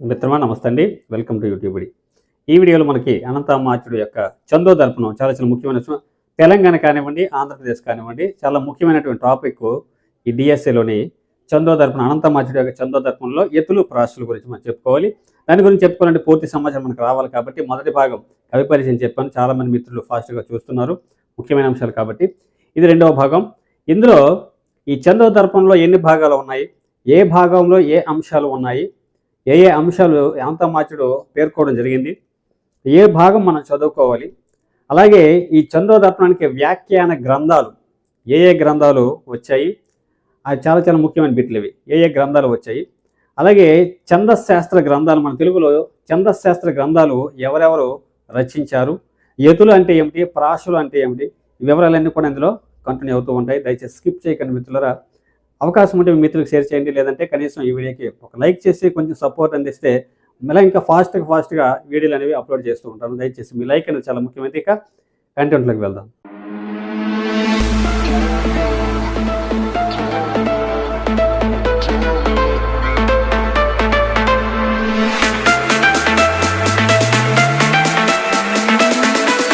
మిత్రమా నమస్తే అండి వెల్కమ్ టు యూట్యూబ్ ఈ వీడియోలో మనకి అనంతమాచుడు యొక్క చందో దర్పణం చాలా చాలా ముఖ్యమైన తెలంగాణ కానివ్వండి ఆంధ్రప్రదేశ్ కానివ్వండి చాలా ముఖ్యమైనటువంటి టాపిక్ ఈ డిఎస్ఏలోని చందో దర్పణం అనంతమాచుడు యొక్క చందో దర్పణంలో ఎత్తులు ప్రాసుల గురించి మనం చెప్పుకోవాలి. దాని గురించి చెప్పుకోవాలంటే పూర్తి సమాచారం మనకు రావాలి కాబట్టి మొదటి భాగం కవి పరిచయం చెప్పాను. చాలామంది మిత్రులు ఫాస్ట్గా చూస్తున్నారు. ముఖ్యమైన అంశాలు కాబట్టి ఇది రెండవ భాగం. ఇందులో ఈ చందో దర్పణంలో ఎన్ని భాగాలు ఉన్నాయి? ఏ భాగంలో ఏ అంశాలు ఉన్నాయి? ఏ ఏ అంశాలు మార్చడో పేర్కోవడం జరిగింది. ఏ భాగం మనం చదువుకోవాలి. అలాగే ఈ చంద్రోదర్పణానికి వ్యాఖ్యాన గ్రంథాలు ఏ ఏ గ్రంథాలు వచ్చాయి. అవి చాలా చాలా ముఖ్యమైన బిట్లు ఇవి. ఏ ఏ గ్రంథాలు వచ్చాయి. అలాగే ఛందశాస్త్ర గ్రంథాలు మన తెలుగులో ఛందశాస్త్ర గ్రంథాలు ఎవరెవరు రచించారు. ఎతులు అంటే ఏమిటి? ప్రాసులు అంటే ఏమిటి? వివరాలన్నీ కూడా ఇందులో కంటిన్యూ అవుతూ ఉంటాయి. దయచేసి స్కిప్ చేయకండి మిత్రులరా. అవకాశం ఉంటే మీ మిత్రులకు షేర్ చేయండి. లేదంటే కనీసం ఈ వీడియోకి ఒక లైక్ చేసి కొంచెం సపోర్ట్ అందిస్తే మళ్ళీ ఇంకా ఫాస్ట్గా ఫాస్ట్గా వీడియోలు అనేవి అప్లోడ్ చేస్తూ ఉంటాను దయచేసి మీ లైక్ అనేది చాలా ముఖ్యమైనది. ఇక కంటెంట్లోకి వెళ్దాం.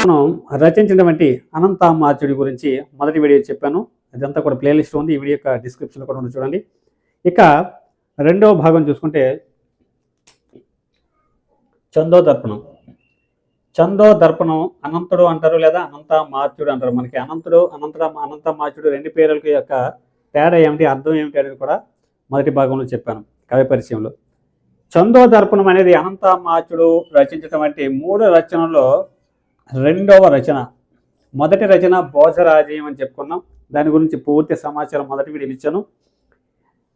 మనం రచించినటువంటి అనంతామాచుడి గురించి మొదటి వీడియో చెప్పాను. అదంతా కూడా ప్లేలిస్ట్ ఉంది. ఈ వీడియో యొక్క డిస్క్రిప్షన్లో కూడా ఉంది చూడండి. ఇక రెండవ భాగం చూసుకుంటే చందో దర్పణం. చందో దర్పణం అనంతుడు అంటారు లేదా అనంత మార్చుడు అంటారు. మనకి అనంతుడు అనంత అనంత మార్చుడు రెండు పేర్లకి యొక్క తేడా ఏమిటి అర్థం ఏమిటి అనేది కూడా మొదటి భాగంలో చెప్పాను కవి పరిచయంలో. చందో దర్పణం అనేది అనంత మార్చుడు రచించినటువంటి మూడు రచనల్లో రెండవ రచన. మొదటి రచన భోజరాజయం అని చెప్పుకున్నాం. దాని గురించి పూర్తి సమాచారం మొదటి వీడియో ఇచ్చాను.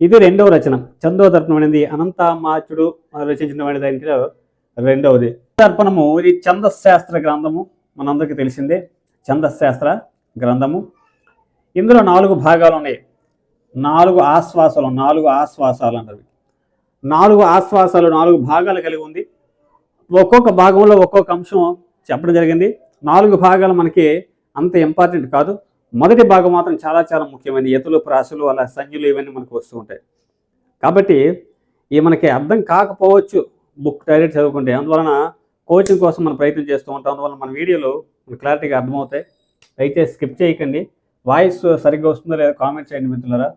ఇది రెండవ రచన. చందో అనేది అనంతామాచుడు రచించిన దాంట్లో రెండవది. దర్పణము ఇది ఛందశాస్త్ర గ్రంథము. మనందరికీ తెలిసిందే ఛందశాస్త్ర గ్రంథము. ఇందులో నాలుగు భాగాలు ఉన్నాయి. నాలుగు ఆశ్వాసాలు నాలుగు ఆశ్వాసాలు అంటారు. నాలుగు ఆశ్వాసాలు నాలుగు భాగాలు కలిగి ఉంది. ఒక్కొక్క భాగంలో ఒక్కొక్క అంశం చెప్పడం జరిగింది. నాలుగు భాగాలు మనకి అంత ఇంపార్టెంట్ కాదు. మొదటి భాగం మాత్రం చాలా చాలా ముఖ్యమైన ఎతులు ప్రాసులు అలా సంజ్ఞలు ఇవన్నీ మనకు వస్తూ ఉంటాయి. కాబట్టి ఈ మనకి అర్థం కాకపోవచ్చు బుక్ డైరెక్ట్ చదువుకుంటే అందువలన కోచింగ్ కోసం మనం ప్రయత్నం చేస్తూ ఉంటాం. అందువలన మన వీడియోలు మనకు క్లారిటీగా అర్థమవుతాయి. దయచేసి స్కిప్ చేయకండి. వాయిస్ సరిగ్గా వస్తుందో లేదో కామెంట్ చేయండి మిత్రులరా.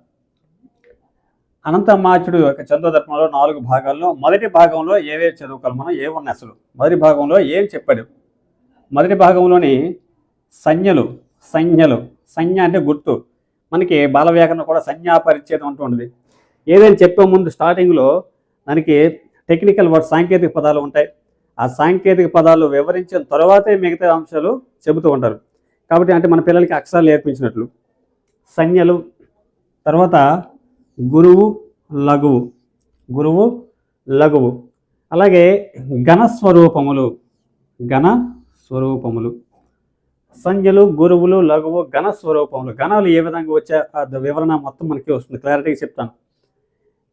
అనంతమాచుడు యొక్క చంద్రదర్పణలో నాలుగు భాగాల్లో మొదటి భాగంలో ఏవేవి చదువుకోవాలి మనం? ఏమున్నాయి అసలు మొదటి భాగంలో ఏం చెప్పాడు? మొదటి భాగంలోని సంజ్ఞలు సంజ్ఞలు. సంజ్ఞ అంటే గుర్తు. మనకి బాలవ్యాకరణ కూడా సంజ్ఞా పరిచ్ఛేదం అంటూ ఉంటుంది ఏదైనా చెప్పే ముందు స్టార్టింగ్లో మనకి టెక్నికల్ వర్డ్ సాంకేతిక పదాలు ఉంటాయి. ఆ సాంకేతిక పదాలు వివరించిన తర్వాతే మిగతా అంశాలు చెబుతూ ఉంటారు. కాబట్టి అంటే మన పిల్లలకి అక్షరాలు నేర్పించినట్లు. సంజ్ఞలు తర్వాత గురువు లఘువు. గురువు లఘువు. అలాగే ఘనస్వరూపములు ఘన స్వరూపములు. సంజ్ఞలు గురువులు లఘువు ఘన స్వరూపములు. ఘనాలు ఏ విధంగా వచ్చే ఆ వివరణ మొత్తం మనకి వస్తుంది. క్లారిటీగా చెప్తాను.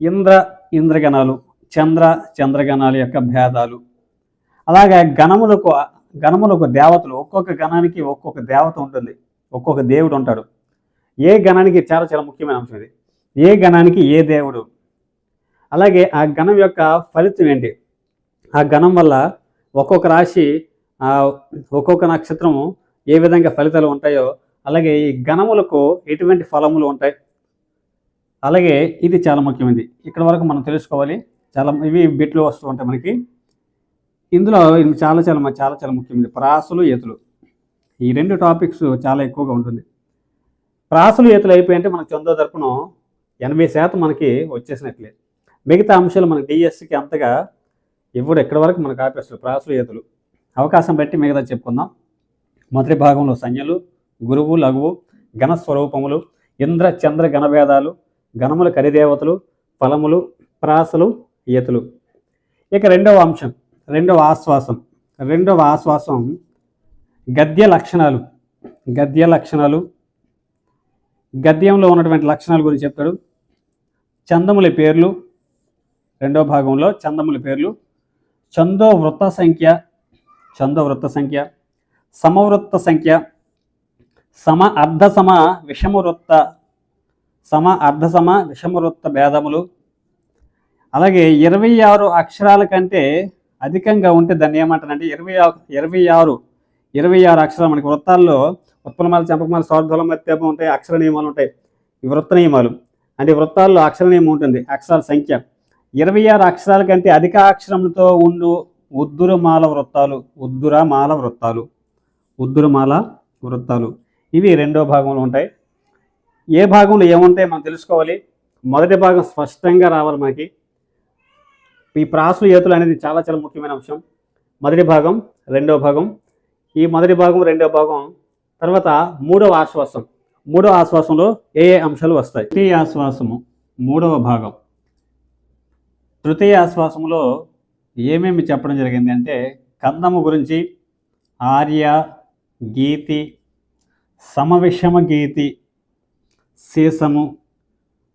ఇంద్ర ఇంద్రగణాలు చంద్ర చంద్రగణాల యొక్క భేదాలు. అలాగే గణములకు గణములకు దేవతలు ఒక్కొక్క గణానికి ఒక్కొక్క దేవత ఉంటుంది. ఒక్కొక్క దేవుడు ఉంటాడు. ఏ గణానికి చాలా చాలా ముఖ్యమైన అంశం ఇది. ఏ గణానికి ఏ దేవుడు. అలాగే ఆ గణం యొక్క ఫలితం ఏంటి? ఆ గణం వల్ల ఒక్కొక్క రాశి ఒక్కొక్క నక్షత్రము ఏ విధంగా ఫలితాలు ఉంటాయో అలాగే ఈ గణములకు ఎటువంటి ఫలములు ఉంటాయి? అలాగే ఇది చాలా ముఖ్యమైనది. ఇక్కడ వరకు మనం తెలుసుకోవాలి. చాలా ఇవి బిట్లు వస్తూ ఉంటాయి మనకి. ఇందులో ఇవి చాలా చాలా చాలా చాలా ముఖ్యమైనది. ప్రాసులు ఎతులు ఈ రెండు టాపిక్స్ చాలా ఎక్కువగా ఉంటుంది. ప్రాసులు ఎతులు అయిపోయింటే మనకు చందో దర్పణం ఎనభై శాతం మనకి వచ్చేసినట్లే. మిగతా అంశాలు మనకి డిఎస్సికి అంతగా ఇవ్వడు ఎక్కడి వరకు మనకు ఆపేస్తారు? ప్రాసులు ఈతలు అవకాశం బట్టి మిగతా చెప్పుకుందాం. మొదటి భాగంలో సంజ్ఞలు గురువు లఘువు ఘన స్వరూపములు ఇంద్ర చంద్ర గణభేదాలు గణముల కరిదేవతలు ఫలములు ప్రాసలు ఈతలు. ఇక రెండవ అంశం రెండవ ఆశ్వాసం. రెండవ ఆశ్వాసం గద్య లక్షణాలు. గద్య లక్షణాలు. గద్యంలో ఉన్నటువంటి లక్షణాల గురించి చెప్తాడు. చందముల పేర్లు. రెండవ భాగంలో చందముల పేర్లు. చందో వృత్త సంఖ్య. చందో వృత్త సంఖ్య. సమవృత్త సంఖ్య సమ అర్ధ సమ విషమవృత్త సమ అర్ధ సమ విషమవృత్త భేదములు. అలాగే ఇరవై ఆరు అక్షరాల కంటే అధికంగా ఉంటే దాన్ని ఏమంటారంటే ఇరవై ఇరవై ఆరు ఇరవై ఆరు అక్షరాలు మనకి వృత్తాల్లో ఉత్పలమాల చంపకమాలు స్వార్థలం మత్యపం ఉంటాయి అక్షర నియమాలు ఉంటాయి. ఈ వృత్త నియమాలు. అంటే వృత్తాల్లో అక్షర నియమం ఉంటుంది అక్షరాల సంఖ్య. ఇరవై ఆరు అక్షరాల కంటే అధిక అక్షరములతో ఉండు ఉద్దురమాల వృత్తాలు ఉద్దురమాల వృత్తాలు. ఉద్దురమాల వృత్తాలు. ఇవి రెండో భాగంలో ఉంటాయి. ఏ భాగంలో ఏముంటాయి మనం తెలుసుకోవాలి. మొదటి భాగం స్పష్టంగా రావాలి మనకి. ఈ ప్రాసులు ఏతులు అనేది చాలా చాలా ముఖ్యమైన అంశం. మొదటి భాగం రెండో భాగం. ఈ మొదటి భాగం రెండో భాగం. తర్వాత మూడవ ఆశ్వాసం. మూడవ ఆశ్వాసంలో ఏ ఏ అంశాలు వస్తాయి? తృతీయ ఆశ్వాసము మూడవ భాగం. తృతీయ ఆశ్వాసంలో ఏమేమి చెప్పడం జరిగింది అంటే కందము గురించి ఆర్య గీతి సమవిషమ గీతి సీసము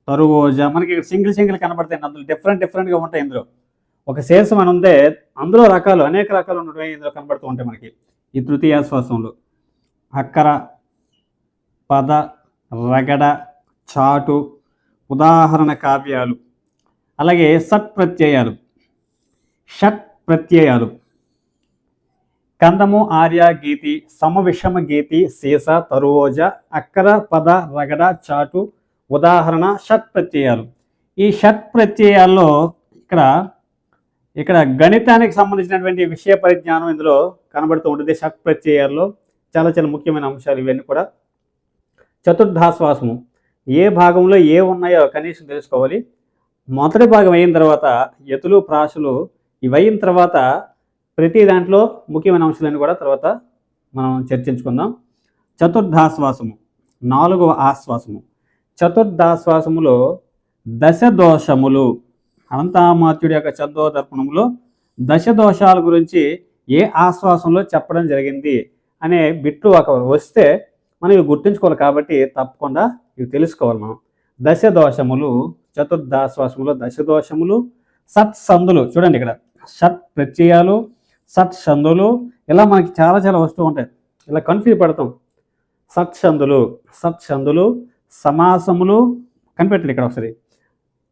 తరువోజ మనకి ఇక్కడ సింగిల్ సింగిల్ కనబడతాయి. అందులో డిఫరెంట్ డిఫరెంట్గా ఉంటాయి ఇందులో. ఒక శేషం అని ఉందే అందులో రకాలు అనేక రకాలు ఉండటమే ఇందులో కనబడుతూ ఉంటాయి మనకి. ఈ తృతీయాశ్వాసంలో అక్కర పద రగడ చాటు ఉదాహరణ కావ్యాలు. అలాగే షట్ ప్రత్యయాలు. షట్ ప్రత్యయాలు. కందము ఆర్య గీతి సమవిషమ గీతి సీస తరువోజ అక్కర పద రగడ చాటు ఉదాహరణ షట్ ప్రత్యయాలు. ఈ షట్ ప్రత్యయాల్లో ఇక్కడ ఇక్కడ గణితానికి సంబంధించినటువంటి విషయ పరిజ్ఞానం ఇందులో కనబడుతూ ఉంటుంది షట్ ప్రత్యయాల్లో. చాలా చాలా ముఖ్యమైన అంశాలు ఇవన్నీ కూడా. చతుర్థాశ్వాసము ఏ భాగంలో ఏ ఉన్నాయో కనీసం తెలుసుకోవాలి. మొదటి భాగం అయిన తర్వాత ఎతులు ప్రాసులు ఇవి అయిన తర్వాత ప్రతి దాంట్లో ముఖ్యమైన అంశాలను కూడా తర్వాత మనం చర్చించుకుందాం. చతుర్థాశ్వాసము నాలుగవ ఆశ్వాసము. చతుర్థాశ్వాసములో దశ దోషములు అనంతామాత్యుడి యొక్క చందోదర్పణంలో దశ దోషాల గురించి ఏ ఆశ్వాసంలో చెప్పడం జరిగింది అనే బిట్లు ఒక వస్తే మనం ఇవి గుర్తుంచుకోవాలి కాబట్టి తప్పకుండా ఇవి తెలుసుకోవాలి మనం. దశ దోషములు దశదోషములు దశ దోషములు సత్సందులు చూడండి ఇక్కడ షట్ ప్రత్యయాలు సత్ షందులు ఇలా మనకి చాలా చాలా వస్తూ ఉంటాయి. ఇలా కన్ఫ్యూజ్ పడతాం. సత్ చందులు సమాసములు కనిపెట్టండి ఇక్కడ ఒకసారి.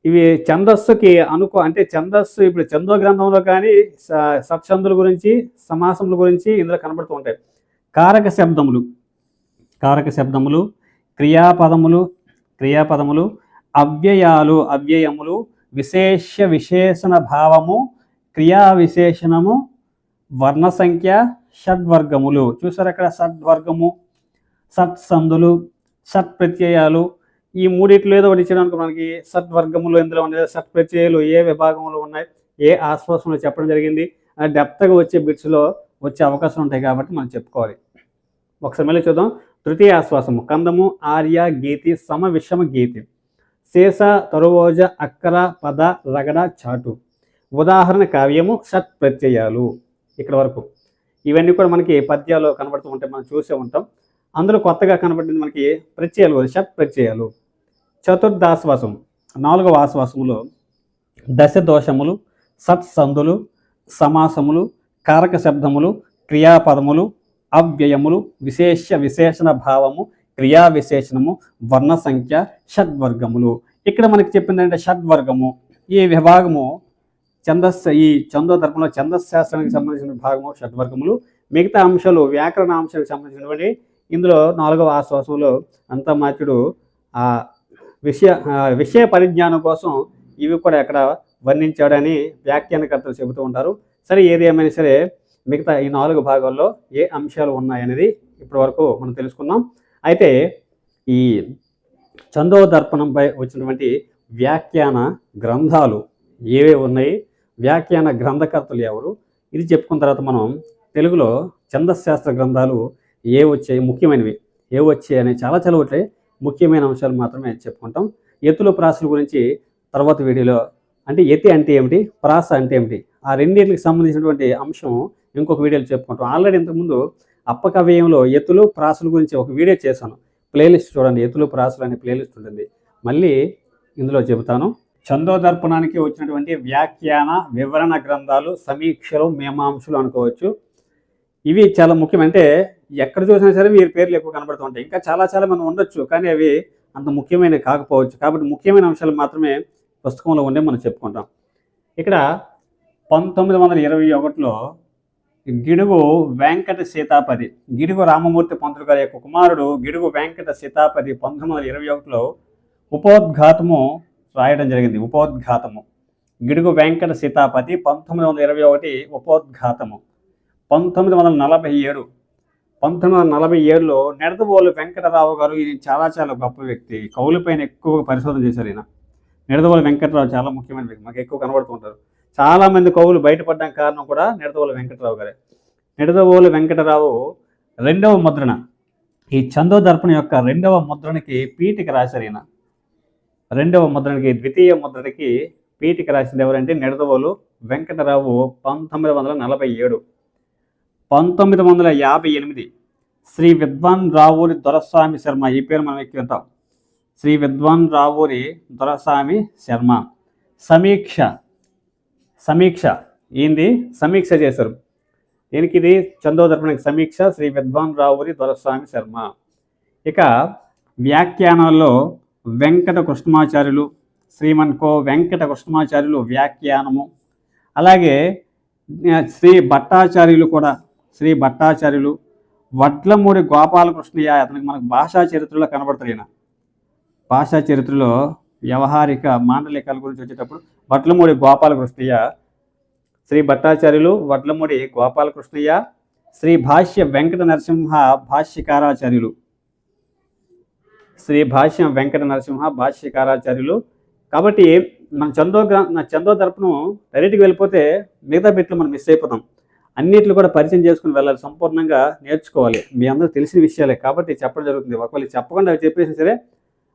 ఇవి ఛందస్సుకి అనుకో అంటే ఛందస్సు ఇప్పుడు చందో గ్రంథంలో కానీ స- సత్సందుల గురించి సమాసముల గురించి ఇందులో కనబడుతూ ఉంటాయి. కారక శబ్దములు. కారక శబ్దములు క్రియాపదములు క్రియాపదములు అవ్యయాలు అవ్యయములు విశేష విశేషణ భావము క్రియా విశేషణము వర్ణ సంఖ్య షడ్వర్గములు. చూసారు అక్కడ షడ్వర్గము సత్సందులు షట్ ప్రత్యయాలు ఈ మూడిట్లో ఏదో ఒకటి ఇచ్చినానికి మనకి షడ్వర్గములు ఎందులో ఉన్నాయి షట్ ప్రత్యయాలు ఏ విభాగంలో ఉన్నాయి ఏ ఆశ్వాసంలో చెప్పడం జరిగింది డెప్త్గా వచ్చే బిట్స్లో వచ్చే అవకాశం ఉంటాయి కాబట్టి మనం చెప్పుకోవాలి. ఒకసారి మళ్ళీ చూద్దాం. తృతీయ ఆశ్వాసము కందము ఆర్య గీతి సమ విషమ గీతి. శేష తరువోజ అక్కర పద రగడ చాటు. ఉదాహరణ కావ్యము షట్ ప్రత్యయాలు ఇక్కడ వరకు. ఇవన్నీ కూడా మనకి పద్యాలు కనబడుతూ ఉంటాయి మనం చూసే ఉంటాం. అందులో కొత్తగా కనబడింది మనకి ప్రత్యయాలు షట్ ప్రత్యయాలు చతుర్దాశ్వాసం నాలుగవ ఆశ్వాసములో దశ దోషములు సత్సందులు సమాసములు కారక శబ్దములు క్రియాపదములు అవ్యయములు విశేష విశేషణ భావము క్రియా విశేషణము వర్ణ సంఖ్య షడ్వర్గములు. ఇక్కడ మనకి చెప్పిందంటే షడ్వర్గము. ఈ విభాగము ఛందస్ ఈ చందోదర్పంలో ఛందశాస్త్రానికి సంబంధించిన భాగము షడ్వర్గములు. మిగతా అంశాలు వ్యాకరణ అంశాలకు సంబంధించినటువంటి ఇందులో నాలుగవ ఆశ్వాసంలో అంతమాత్యుడు ఆ విషయ విషయ పరిజ్ఞానం కోసం ఇవి కూడా ఎక్కడ వర్ణించాడని వ్యాఖ్యానకర్తలు చెబుతూ ఉంటారు. సరే ఏది ఏమైనా సరే మిగతా ఈ నాలుగు భాగాల్లో ఏ అంశాలు ఉన్నాయనేది ఇప్పటి వరకు మనం తెలుసుకున్నాం అయితే ఈ చందోదర్పణంపై వచ్చినటువంటి వ్యాఖ్యాన గ్రంథాలు ఏవే ఉన్నాయి? వ్యాఖ్యాన గ్రంథకర్తలు ఎవరు? ఇది చెప్పుకున్న తర్వాత మనం తెలుగులో ఛందశాస్త్ర గ్రంథాలు ఏ వచ్చాయి? ముఖ్యమైనవి ఏ వచ్చాయి అనే చాలా చాలా ఉంటాయి ముఖ్యమైన అంశాలు మాత్రమే చెప్పుకుంటాం. ఎత్తుల ప్రాసల గురించి తర్వాత వీడియోలో అంటే ఎతి అంటే ఏమిటి? ప్రాస అంటే ఏమిటి? ఆ రెండింటికి సంబంధించినటువంటి అంశం ఇంకొక వీడియోలో చెప్పుకుంటాం. ఆల్రెడీ ఇంతకుముందు అప్పకవ్యయంలో ఎత్తులు ప్రాసల గురించి ఒక వీడియో చేశాను. ప్లేలిస్ట్ చూడండి. ఎత్తులు ప్రాసలు అనే ప్లేలిస్ట్ ఉంటుంది. మళ్ళీ ఇందులో చెబుతాను. చందోదర్పణానికి వచ్చినటువంటి వ్యాఖ్యాన వివరణ గ్రంథాలు సమీక్షలు మీమాంసలు అనుకోవచ్చు. ఇవి చాలా ముఖ్యమంటే ఎక్కడ చూసినా సరే వీరి పేర్లు ఎక్కువ కనబడుతూ ఉంటాయి. ఇంకా చాలా చాలా మనం ఉండొచ్చు కానీ అవి అంత ముఖ్యమైనవి కాకపోవచ్చు. కాబట్టి ముఖ్యమైన అంశాలు మాత్రమే పుస్తకంలో ఉండే మనం చెప్పుకుంటాం. ఇక్కడ పంతొమ్మిది వందల ఇరవై ఒకటిలో గిడుగు వెంకట సీతాపతి గిడుగు రామమూర్తి పంతులు గారి యొక్క కుమారుడు గిడుగు వెంకట సీతాపతి పంతొమ్మిది వందల ఇరవై ఒకటిలో ఉపోద్ఘాతము రాయడం జరిగింది. ఉపోద్ఘాతము. గిడుగు వెంకట సీతాపతి పంతొమ్మిది వందల ఇరవై ఒకటి ఉపోద్ఘాతము. పంతొమ్మిది వందల నలభై ఏడు. పంతొమ్మిది వందల నలభై ఏడులో నిడదవోలు వెంకటరావు గారు ఇది చాలా చాలా గొప్ప వ్యక్తి. కవులపైన ఎక్కువగా పరిశోధన చేశారు ఈయన. నిడదవోలు వెంకటరావు చాలా ముఖ్యమైన వ్యక్తి. మాకు ఎక్కువ కనబడుతుంటారు చాలామంది కవులు బయటపడడానికి కారణం కూడా నిడదవోలు వెంకటరావు గారే. నిడదవోలు వెంకటరావు రెండవ ముద్రణ. ఈ చందో దర్పణ యొక్క రెండవ ముద్రణకి పీఠిక రాశారు ఈయన. రెండవ ముద్రణకి ద్వితీయ ముద్రణకి పీఠిక రాసింది ఎవరంటే నిడదవోలు వెంకటరావు పంతొమ్మిది వందల నలభై ఏడు. పంతొమ్మిది వందల యాభై ఎనిమిది. శ్రీ విద్వాన్ రావూరి దొరస్వామి శర్మ ఈ పేరు మనం ఎక్కువ శ్రీ విద్వాన్ రావూరి దొరస్వామి శర్మ. సమీక్ష సమీక్ష. ఏంది? సమీక్ష చేశారు. దీనికి ఇది చందోదర్పణకి సమీక్ష శ్రీ విద్వాన్ రావురి దొరస్వామి శర్మ. ఇక వ్యాఖ్యానాల్లో వెంకట కృష్ణమాచార్యులు శ్రీమన్కో వెంకట కృష్ణమాచార్యులు వ్యాఖ్యానము. అలాగే శ్రీ భట్టాచార్యులు కూడా శ్రీ భట్టాచార్యులు వడ్లమూడి గోపాలకృష్ణయ్య అతనికి మనకు భాషా చరిత్రలో కనబడతారు ఈయన. భాషా చరిత్రలో వ్యవహారిక మాండలికాల గురించి వచ్చేటప్పుడు వడ్లమూడి గోపాలకృష్ణయ్య శ్రీ భట్టాచార్యులు వడ్లమూడి గోపాలకృష్ణయ్య శ్రీ భాష్య వెంకట నరసింహ భాష్యకారాచార్యులు. శ్రీ భాష్యం వెంకట నరసింహ భాష్యకారాచార్యులు. కాబట్టి మన చందో గ్రా నా చందో దర్పణం డైరెక్ట్గా వెళ్ళిపోతే మిగతా బిట్లు మనం మిస్ అయిపోతాం. అన్నిట్లు కూడా పరిచయం చేసుకుని వెళ్ళాలి సంపూర్ణంగా నేర్చుకోవాలి. మీ అందరూ తెలిసిన విషయాలే కాబట్టి చెప్పడం జరుగుతుంది. ఒకవేళ చెప్పకుండా అవి చెప్పేసినా సరే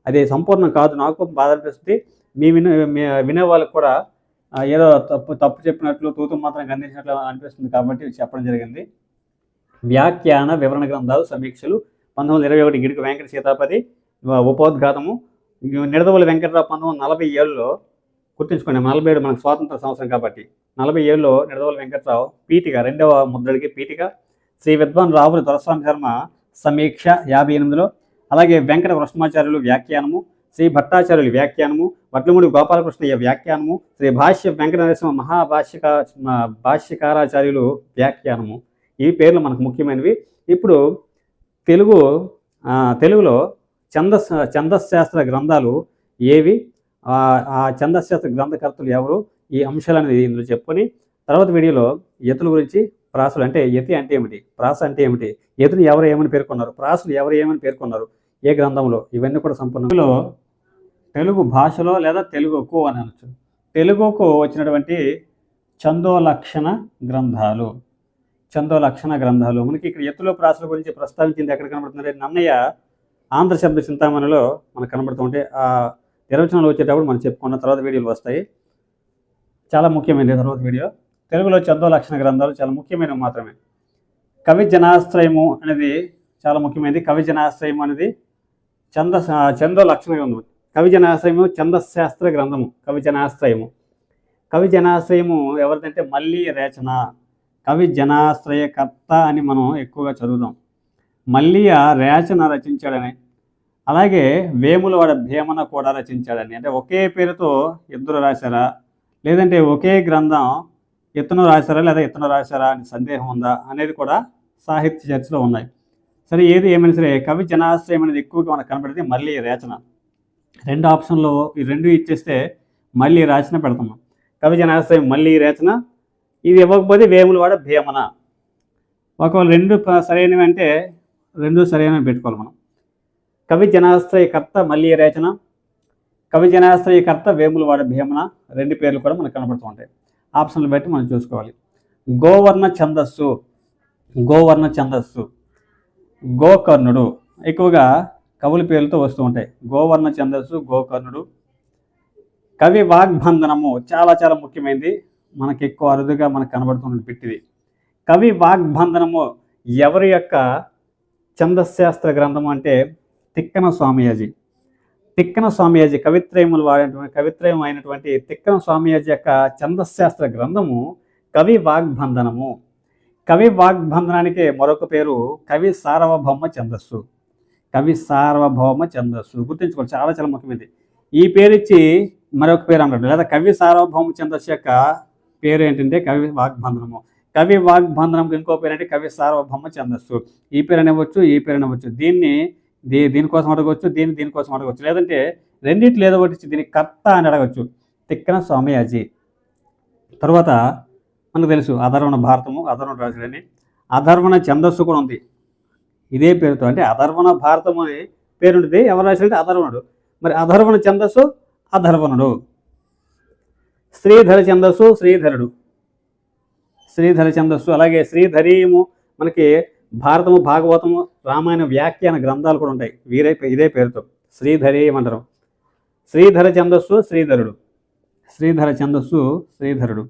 అది సంపూర్ణం కాదు నాకు బాధ అనిపిస్తుంది. మీ వినే మీ వినే వాళ్ళకి కూడా ఏదో తప్పు తప్పు చెప్పినట్లు తూతు మాత్రం అందించినట్లు అనిపిస్తుంది కాబట్టి చెప్పడం జరిగింది. వ్యాఖ్యాన వివరణ గ్రంథాలు సమీక్షలు పంతొమ్మిది ఇరవై ఒకటి గిడుగు వెంకట సీతాపతి ఉపోద్ఘాతము. నిడదవోలు వెంకటరావు పంతొమ్మిది వందల నలభై ఏడులో గుర్తుంచుకోండి నలభై ఏడు మనకు స్వాతంత్ర సంవత్సరం కాబట్టి. నలభై ఏడులో నిడదవోలు వెంకటరావు పీఠిక రెండవ ముద్రడికి పీఠిక శ్రీ విద్వాన్ రావుల దొరస్వామి శర్మ సమీక్ష యాభై ఎనిమిదిలో అలాగే వెంకట కృష్ణమాచార్యులు వ్యాఖ్యానము శ్రీ భట్టాచార్యులు వ్యాఖ్యానము వడ్లమూడి గోపాలకృష్ణయ్య వ్యాఖ్యానము శ్రీ భాష్య వెంకట నరసింహ మహాభాష్యక భాష్యకారాచార్యులు వ్యాఖ్యానము. ఈ పేర్లు మనకు ముఖ్యమైనవి. ఇప్పుడు తెలుగు తెలుగులో ఛందస్ ఛందశాస్త్ర గ్రంథాలు ఏవి? ఆ ఛందశాస్త్ర గ్రంథకర్తలు ఎవరు? ఈ అంశాలనేది ఇందులో చెప్పుకొని తర్వాత వీడియోలో యతుల గురించి ప్రాసులు అంటే యతి అంటే ఏమిటి? ప్రాస అంటే ఏమిటి? యతుని ఎవరు ఏమని పేర్కొన్నారు? ప్రాసులు ఎవరు ఏమని పేర్కొన్నారు? ఏ గ్రంథంలో? ఇవన్నీ కూడా సంపూర్ణంలో తెలుగు భాషలో లేదా తెలుగుకు అని అనొచ్చు. తెలుగుకు వచ్చినటువంటి చందోలక్షణ గ్రంథాలు. చందోలక్షణ గ్రంథాలు. మనకి ఇక్కడ ఎత్తులో ప్రాసుల గురించి ప్రస్తావించింది ఎక్కడ కనబడుతుంది నన్నయ్య ఆంధ్ర శబ్ద చింతామణిలో మనకు కనబడుతూ ఉంటే ఆ నిర్వచనాలు వచ్చేటప్పుడు మనం చెప్పుకున్న తర్వాత వీడియోలు వస్తాయి. చాలా ముఖ్యమైనది తర్వాత వీడియో. తెలుగులో చందో లక్షణ గ్రంథాలు చాలా ముఖ్యమైనవి మాత్రమే. కవి జనాశ్రయము అనేది చాలా ముఖ్యమైనది. కవి జనాశ్రయం అనేది చంద చందో లక్షణ ఉంది కవి జనాశ్రయము చందశాస్త్ర గ్రంథము. కవి జనాశ్రయము. కవి జనాశ్రయము ఎవరిదంటే మళ్ళీ రేచన. కవి జనాశ్రయకర్త అని మనం ఎక్కువగా చదువుతాం మళ్ళీ ఆ రేచన రచించాడని. అలాగే వేములవాడ భీమన కూడా రచించాడని. అంటే ఒకే పేరుతో ఇద్దరు రాశారా? లేదంటే ఒకే గ్రంథం ఇతను రాశారా? లేదా ఇతను రాశారా? అని సందేహం ఉందా? అనేది కూడా సాహిత్య చర్చలో ఉన్నాయి. సరే ఏది ఏమైనా సరే కవి జనాశ్రయం అనేది ఎక్కువగా మనకు కనబడితే మళ్ళీ రేచన రెండు ఆప్షన్లో ఈ రెండు ఇచ్చేస్తే మళ్ళీ రాచన పెడతాము కవి జనాశ్రయం మళ్ళీ రేచన ఇది ఇవ్వకపోతే వేములవాడ భీమన. ఒకవేళ రెండు సరైనవి అంటే రెండు సరైన పెట్టుకోవాలి మనం. కవి జనాశ్రయకర్త మళ్ళీ రేచన కవి జనాశ్రయకర్త వేములవాడ భీమన రెండు పేర్లు కూడా మనకు కనబడుతూ ఉంటాయి. ఆప్షన్లు బట్టి మనం చూసుకోవాలి. గోవర్ణ ఛందస్సు గోవర్ణ ఛందస్సు గోకర్ణుడు ఎక్కువగా కవుల పేర్లతో వస్తూ ఉంటాయి. గోవర్ణ ఛందస్సు గోకర్ణుడు. కవి వాగ్బంధనము చాలా చాలా ముఖ్యమైనది. మనకి ఎక్కువ అరుదుగా మనకు కనబడుతున్న పెట్టిది. కవి వాగ్బంధనము ఎవరి యొక్క ఛందశాస్త్ర గ్రంథము అంటే తిక్కన స్వామియాజీ. తిక్కన స్వామియాజీ కవిత్రయములు వాడినటువంటి కవిత్రయం అయినటువంటి తిక్కన స్వామియాజీ యొక్క ఛందశాస్త్ర గ్రంథము కవి వాగ్బంధనము. కవి వాగ్బంధనానికి మరొక పేరు కవి సార్వభౌమ ఛందస్సు. కవి సార్వభౌమ ఛందస్సు. గుర్తుంచుకోండి చాలా చాలా ముఖ్యమైనది ఈ పేరు ఇచ్చి మరొక పేరు అన్నాడు లేదా కవి సార్వభౌమ ఛందస్సు యొక్క పేరు ఏంటంటే కవి వాగ్బంధనము. కవి వాగ్బంధనంకి ఇంకో పేరు అంటే కవి సార్వభౌమ ఛందస్సు. ఈ పేరు అనేవచ్చు ఈ పేరు అనేవచ్చు. దీన్ని దీ దీనికోసం అడగవచ్చు దీన్ని దీనికోసం అడగవచ్చు. లేదంటే రెండింటి లేదో ఒకటి దీనికి కర్త అని అడగవచ్చు. తిక్కన స్వామయాజీ. తర్వాత మనకు తెలుసు అధర్వణ భారతము అధర్వణ రాజులని. అధర్వణ ఛందస్సు కూడా ఉంది. ఇదే పేరుతో. అంటే అధర్వణ భారతము అనే పేరుంటుంది ఎవరు రాశారంటే అధర్వణుడు. మరి అధర్వణ ఛందస్సు అధర్వణుడు. శ్రీధర ఛందస్సు శ్రీధరుడు. శ్రీధర ఛందస్సు అలాగే శ్రీధరీయము మనకి భారతము భాగవతము రామాయణ వ్యాఖ్యాన గ్రంథాలు కూడా ఉంటాయి. వీరే ఇదే పేరుతో. శ్రీధరీయం అంటారు శ్రీధర ఛందస్సు శ్రీధరుడు. శ్రీధర ఛందస్సు శ్రీధరుడు.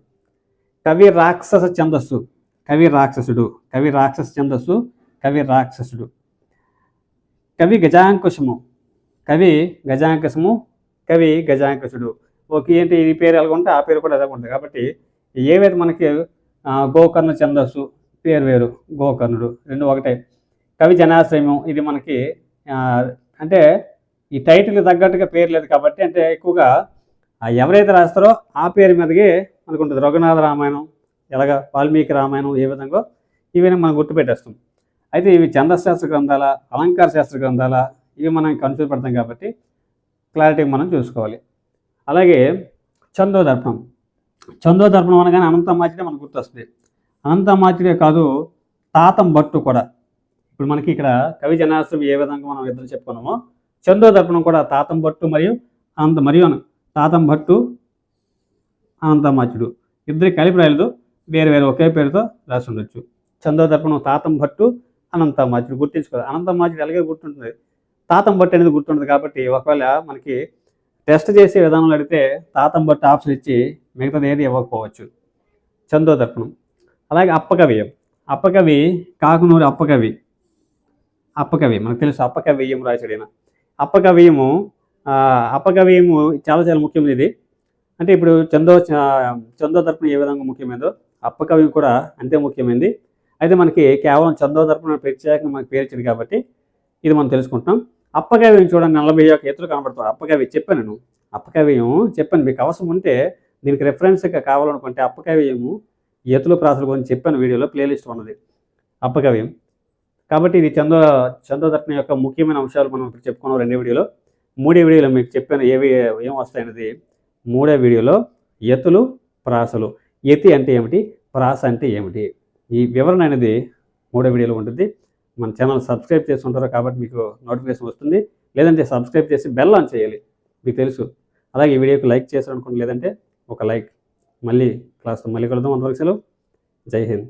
కవి రాక్షస ఛందస్సు కవి రాక్షసుడు. కవి రాక్షస ఛందస్సు కవి రాక్షసుడు. కవి గజాంకుశము. కవి గజాంకుశము కవి గజాంకుశుడు. ఓకే ఏంటి? ఈ పేరు ఎలాగ ఉంటే ఆ పేరు కూడా ఎలాగ ఉంటుంది కాబట్టి ఏవైతే మనకి గోకర్ణ ఛందస్సు పేరు వేరు గోకర్ణుడు రెండు ఒకటే. కవి జనాశ్రయం ఇది మనకి అంటే ఈ టైటిల్ తగ్గట్టుగా పేరు లేదు కాబట్టి అంటే ఎక్కువగా ఎవరైతే రాస్తారో ఆ పేరు మీదకి మనకు ఉంటుంది రఘునాథ రామాయణం ఎలాగ వాల్మీకి రామాయణం ఏ విధంగా ఇవన్నీ మనం గుర్తుపెట్టేస్తాం. అయితే ఇవి ఛందశాస్త్ర గ్రంథాల అలంకార శాస్త్ర గ్రంథాల ఇవి మనం కన్ఫ్యూజ్ పడతాం కాబట్టి క్లారిటీ మనం చూసుకోవాలి. అలాగే చందోదర్పణం చందోదర్పణం అనగానే అనంతమాచిడే మనకు గుర్తొస్తుంది. అనంతమాచిడే కాదు తాతం భట్టు కూడా. ఇప్పుడు మనకి ఇక్కడ కవి జనాశ్రం ఏ విధంగా మనం ఇద్దరు చెప్పుకున్నామో చందోదర్పణం కూడా తాతం భట్టు మరియు అనంత మరియు తాతం భట్టు అనంతమాచుడు ఇద్దరి కలిపి రాయలేదు వేరు వేరు ఒకే పేరుతో రాసి ఉండొచ్చు. చందోదర్పణం తాతం భట్టు అనంతమాచుడు గుర్తించుకోవాలి. అనంతమాచుడు అలాగే గుర్తుంటుంది? తాతం భట్టు అనేది గుర్తుంటుంది కాబట్టి ఒకవేళ మనకి టెస్ట్ చేసే విధానంలో అడిగితే తాతం భట్టు ఆప్షన్ ఇచ్చి మిగతాది ఏది ఇవ్వకపోవచ్చు. చందోదర్పణం అలాగే అప్పకవ్యం అప్పకవి కాకునూరి అప్పకవి. అప్పకవి మనకు తెలుసు అప్పకవ్యం రాశాడు అప్పకవ్యము అప్పకవ్యము చాలా చాలా ముఖ్యమైనది ఇది. అంటే ఇప్పుడు చందో చందోదర్పణం ఏ విధంగా ముఖ్యమైనదో అప్పకవ్యం కూడా అంతే ముఖ్యమైనది అయితే మనకి కేవలం చందోదర్పణం ప్రత్యేకంగా మనకి పేర్చింది కాబట్టి ఇది మనం తెలుసుకుంటున్నాం. అప్పకవ్యం చూడండి నలభై ఒక ఎత్తులు కనబడుతుంది అప్పకవ్యం చెప్పాను నేను. అప్పకవ్యం చెప్పాను మీకు అవసరం ఉంటే దీనికి రెఫరెన్స్గా కావాలనుకుంటే అప్పకవ్యము ఎత్తులు ప్రాసల గురించి చెప్పాను వీడియోలో ప్లేలిస్ట్ ఉన్నది. అప్పకవ్యం కాబట్టి ఇది చందో చంద్రదర్శన యొక్క ముఖ్యమైన అంశాలు మనం ఇప్పుడు చెప్పుకున్నాం రెండో వీడియోలో. మూడో వీడియోలో మీకు చెప్పాను ఏవి ఏం వస్తాయనేది. మూడో వీడియోలో ఎత్తులు ప్రాసలు. యతి అంటే ఏమిటి? ప్రాస అంటే ఏమిటి? ఈ వివరణ అనేది మూడో వీడియోలో ఉంటుంది. మన ఛానల్ సబ్స్క్రైబ్ చేసి ఉంటారు కాబట్టి మీకు నోటిఫికేషన్ వస్తుంది. లేదంటే సబ్స్క్రైబ్ చేసి బెల్ ఆన్ చేయాలి. మీకు తెలుసు. అలాగే ఈ వీడియోకి లైక్ చేశారనుకోండి లేదంటే ఒక లైక్. మళ్ళీ క్లాస్తో మళ్ళీ కలుద్దాం. అంతవరకు సెలవు. జై హింద్.